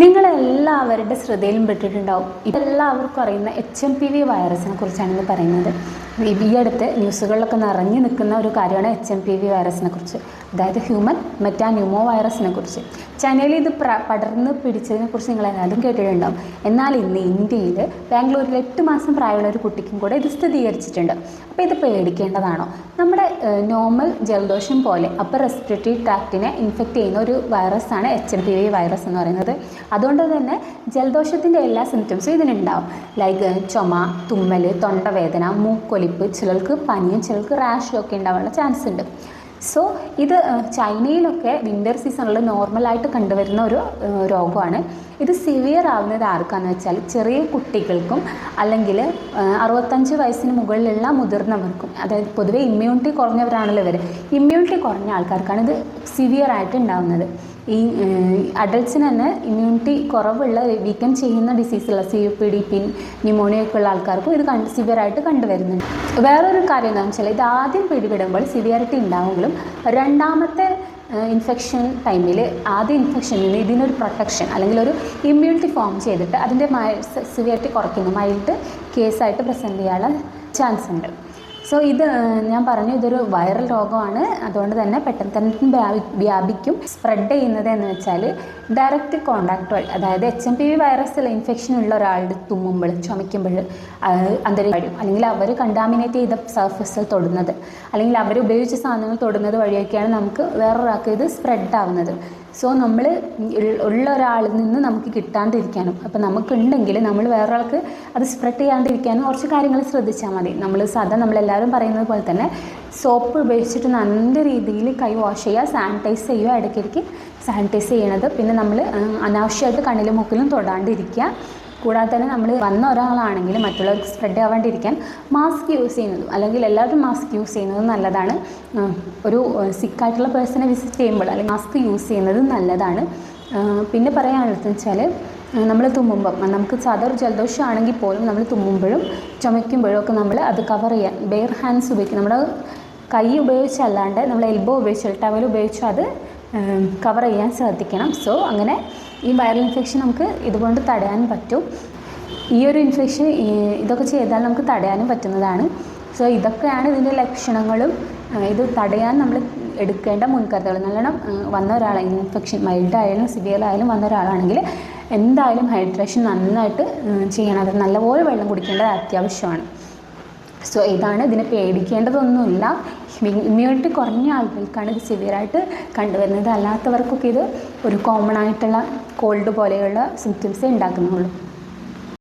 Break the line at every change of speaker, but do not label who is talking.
നിങ്ങളെല്ലാവരുടെ ശ്രദ്ധയിലും പെട്ടിട്ടുണ്ടാവും. ഇതെല്ലാവർക്കും അറിയുന്ന H M P V വൈറസിനെ കുറിച്ചാണ് ഇന്ന് പറയുന്നത്. ഈ അടുത്ത് ന്യൂസുകളിലൊക്കെ നിറഞ്ഞു നിൽക്കുന്ന ഒരു കാര്യമാണ് എച്ച് എം പി വി വൈറസിനെ കുറിച്ച്. അതായത് ഹ്യൂമൻ മെറ്റാന്യൂമോ വൈറസിനെ കുറിച്ച്. ചൈനയിൽ ഇത് പ്ര പടർന്ന് പിടിച്ചതിനെ കുറിച്ച് നിങ്ങൾ എല്ലാവരും കേട്ടിട്ടുണ്ടാവും. എന്നാൽ ഇന്ന് ഇന്ത്യയിൽ ബാംഗ്ലൂരിൽ എട്ട് മാസം പ്രായമുള്ള ഒരു കുട്ടിക്കും കൂടെ ഇത് സ്ഥിരീകരിച്ചിട്ടുണ്ട്. അപ്പോൾ ഇത് പേടിക്കേണ്ടതാണോ? നമ്മുടെ നോർമൽ ജലദോഷം പോലെ അപ്പർ റെസ്പിറേറ്ററി ട്രാക്റ്റിനെ ഇൻഫെക്റ്റ് ചെയ്യുന്ന ഒരു വൈറസാണ് H M P V virus എന്ന് പറയുന്നത്. അതുകൊണ്ട് തന്നെ ജലദോഷത്തിന്റെ എല്ലാ സിംറ്റംസും ഇതിനുണ്ടാവും. ലൈക്ക് ചുമ തുമ്മൽ തൊണ്ടവേദന മൂക്കൊലിപ്പ് ചിലർക്ക് പനിയും ചിലർക്ക് റാഷും ഒക്കെ ഉണ്ടാവാനുള്ള ചാൻസ് ഉണ്ട്. സോ ഇത് ചൈനയിലൊക്കെ വിന്റർ സീസണിൽ നോർമലായിട്ട് കണ്ടുവരുന്ന ഒരു രോഗമാണ്. ഇത് സിവിയർ ആവുന്നത് ആർക്കാന്ന് വെച്ചാൽ ചെറിയ കുട്ടികൾക്കും അല്ലെങ്കിൽ അറുപത്തഞ്ച് വയസ്സിന് മുകളിലുള്ള മുതിർന്നവർക്കും അതായത് പൊതുവേ ഇമ്മ്യൂണിറ്റി കുറഞ്ഞവരാണല്ലോ ഇവർ ഇമ്മ്യൂണിറ്റി കുറഞ്ഞ ആൾക്കാർക്കാണ് ഇത് സിവിയർ ആയിട്ട് ഉണ്ടാവുന്നത്. ഈ അഡൽട്ട്സിന് തന്നെ ഇമ്മ്യൂണിറ്റി കുറവുള്ള വീക്കം ചെയ്യുന്ന ഡിസീസുള്ള സി യു പി ഡി പിൻ ന്യൂമോണിയ ഒക്കെ ഉള്ള ആൾക്കാർക്കും ഇത് കണ്ട് സിവിയറായിട്ട് കണ്ടുവരുന്നുണ്ട്. വേറൊരു കാര്യം എന്താണെന്ന് വെച്ചാൽ ഇത് ആദ്യം പിടിപെടുമ്പോൾ സിവിയറിറ്റി ഉണ്ടാവുമെങ്കിലും രണ്ടാമത്തെ ഇൻഫെക്ഷൻ ടൈമിൽ ആദ്യ ഇൻഫെക്ഷനിൽ നിന്ന് ഇതിനൊരു പ്രൊട്ടക്ഷൻ അല്ലെങ്കിൽ ഒരു ഇമ്മ്യൂണിറ്റി ഫോം ചെയ്തിട്ട് അതിന്റെ മൈ സിവിയറിറ്റി കുറയ്ക്കുന്നു മൈൽഡ് കേസായിട്ട് പ്രസന്റ് ചെയ്യാനുള്ള ചാൻസ് ഉണ്ട്. സോ ഇത് ഞാൻ പറഞ്ഞു ഇതൊരു വൈറൽ രോഗമാണ്. അതുകൊണ്ട് തന്നെ പെട്ടെന്ന് തന്നെ വ്യാപി വ്യാപിക്കും. സ്പ്രെഡ് ചെയ്യുന്നത് എന്ന് വെച്ചാൽ ഡയറക്റ്റ് കോണ്ടാക്ട് വഴി അതായത് എച്ച് എം പി വി വൈറസിൽ ഇൻഫെക്ഷൻ ഉള്ള ഒരാളുടെ തുമ്മുമ്പോൾ ചുമയ്ക്കുമ്പോൾ അന്തരീക്ഷം വഴിയും അല്ലെങ്കിൽ അവർ കണ്ടാമിനേറ്റ് ചെയ്ത സർഫസിൽ തൊടുന്നത് അല്ലെങ്കിൽ അവർ ഉപയോഗിച്ച സാധനങ്ങൾ തൊടുന്നത് വഴിയൊക്കെയാണ് നമുക്ക് വേറൊരാൾക്ക് ഇത് സ്പ്രെഡ് ആവുന്നത്. സോ നമ്മൾ ഉള്ള ഒരാളിൽ നിന്ന് നമുക്ക് കിട്ടാണ്ടിരിക്കാനും അപ്പോൾ നമുക്കുണ്ടെങ്കിൽ നമ്മൾ വേറൊരാൾക്ക് അത് സ്പ്രെഡ് ചെയ്യാണ്ടിരിക്കാനും കുറച്ച് കാര്യങ്ങൾ ശ്രദ്ധിച്ചാൽ മതി. നമ്മൾ സാധാ നമ്മളെല്ലാവരും പറയുന്നത് പോലെ തന്നെ സോപ്പ് ഉപയോഗിച്ചിട്ട് നല്ല രീതിയിൽ കൈ വാഷ് ചെയ്യുക സാനിറ്റൈസ് ചെയ്യുക ഇടയ്ക്കിടയ്ക്ക് സാനിറ്റൈസ് ചെയ്യണത്. പിന്നെ നമ്മൾ അനാവശ്യമായിട്ട് കണ്ണിലും മൂക്കിലും തൊടാണ്ടിരിക്കുക. കൂടാതെ തന്നെ നമ്മൾ വന്ന ഒരാളാണെങ്കിൽ മറ്റുള്ളവർക്ക് സ്പ്രെഡ് ആവാണ്ടിരിക്കാൻ മാസ്ക് യൂസ് ചെയ്യുന്നതും. അല്ലെങ്കിൽ എല്ലാവരും മാസ്ക് യൂസ് ചെയ്യുന്നതും നല്ലതാണ്. ഒരു സിക്കായിട്ടുള്ള പേഴ്സണെ വിസിറ്റ് ചെയ്യുമ്പോൾ അല്ലെങ്കിൽ മാസ്ക് യൂസ് ചെയ്യുന്നത് നല്ലതാണ്. പിന്നെ പറയാനുള്ളത് വെച്ചാൽ നമ്മൾ തുമ്മുമ്പം. നമുക്ക് സദർ ജലദോഷം ആണെങ്കിൽ പോലും നമ്മൾ തുമ്മുമ്പോഴും ചുമയ്ക്കുമ്പോഴും ഒക്കെ നമ്മൾ അത് കവർ ചെയ്യാൻ ബെയർ ഹാൻഡ്സ് ഉപയോഗിക്കും. നമ്മുടെ കൈ ഉപയോഗിച്ചല്ലാണ്ട് നമ്മൾ എൽബോ ഉപയോഗിച്ച് ടവൽ ഉപയോഗിച്ച് അത് കവർ ചെയ്യാൻ ശ്രദ്ധിക്കണം. സോ അങ്ങനെ ഈ വൈറൽ ഇൻഫെക്ഷൻ നമുക്ക് ഇതുകൊണ്ട് തടയാൻ പറ്റും. ഈ ഒരു ഇൻഫെക്ഷൻ ഇതൊക്കെ ചെയ്താൽ നമുക്ക് തടയാനും പറ്റുന്നതാണ്. സോ ഇതൊക്കെയാണ് ഇതിന്റെ ലക്ഷണങ്ങളും. ഇത് തടയാൻ നമ്മൾ എടുക്കേണ്ട മുൻകരുതലുകൾ. നല്ലോണം വന്ന ഒരാളെ ഇൻഫെക്ഷൻ മൈൽഡ് ആയാലും സിവിയർ ആയാലും വന്ന ഒരാളാണെങ്കിൽ എന്തായാലും ഹൈഡ്രേഷൻ നന്നായിട്ട് ചെയ്യണം. അത് നല്ലപോലെ വെള്ളം കുടിക്കേണ്ടത് അത്യാവശ്യമാണ്. സോ ഇതാണ് ഇതിനെ പേടിക്കേണ്ടതൊന്നുമില്ല. ഇമ്മ്യൂണിറ്റി കുറഞ്ഞ ആളുകൾക്കാണ് ഇത് സിവിയറായിട്ട് കണ്ടുവരുന്നത്. അല്ലാത്തവർക്കൊക്കെ ഇത് ഒരു കോമൺ ആയിട്ടുള്ള കോൾഡ് പോലെയുള്ള സിംറ്റംസേ ഉണ്ടാക്കുന്നുള്ളൂ.